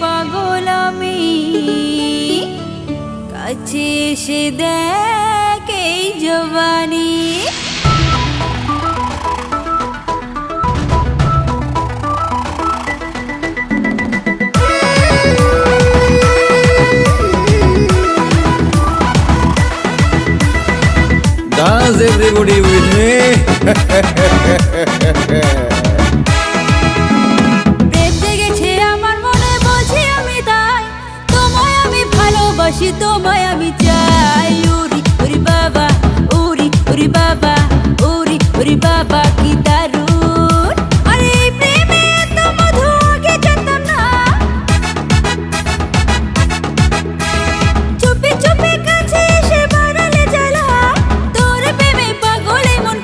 পাগল আমি কাছে এসে দেখ এই জবানি Dance everybody with me. বাবা কি দারুণ। আরে প্রেমে এত মধু আগে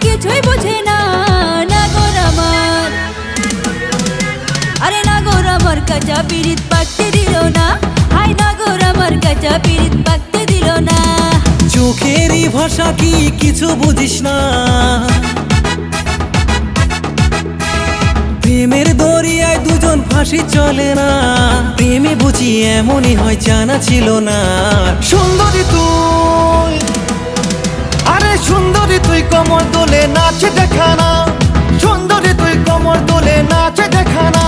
কিছুই বোঝে না। নাগর আমার আরে নাগর আমার কাঁচা পিরিত পাকতে দিল না। হাই নাগর আমার কাঁচা পিরিত পাকতে দিল না। চোখেরই ভাষা কি কিছু বুঝিস না। ফাঁসি চলে না, প্রেমে বুঝি এমনই হয়, জানা ছিল না। সুন্দরী তুই, আরে সুন্দরী তুই কমর দোলে নাচে দেখানা সুন্দরী তুই কমর দোলে নাচে দেখানা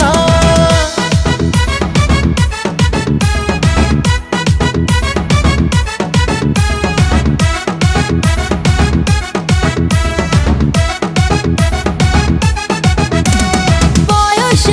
বয়স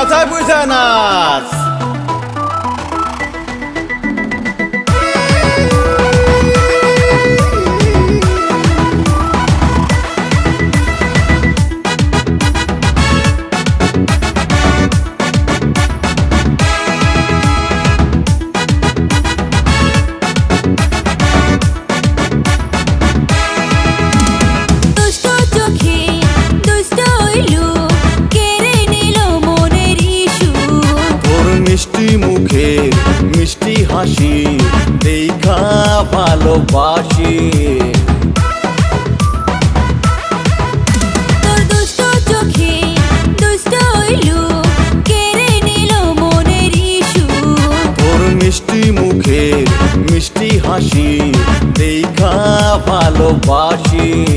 Çağatay Burcanaz. হাসি দেখা ভালোবাসি। মিষ্টি মুখে মিষ্টি হাসি দেখা ভালোবাসি।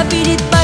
নাগর আমার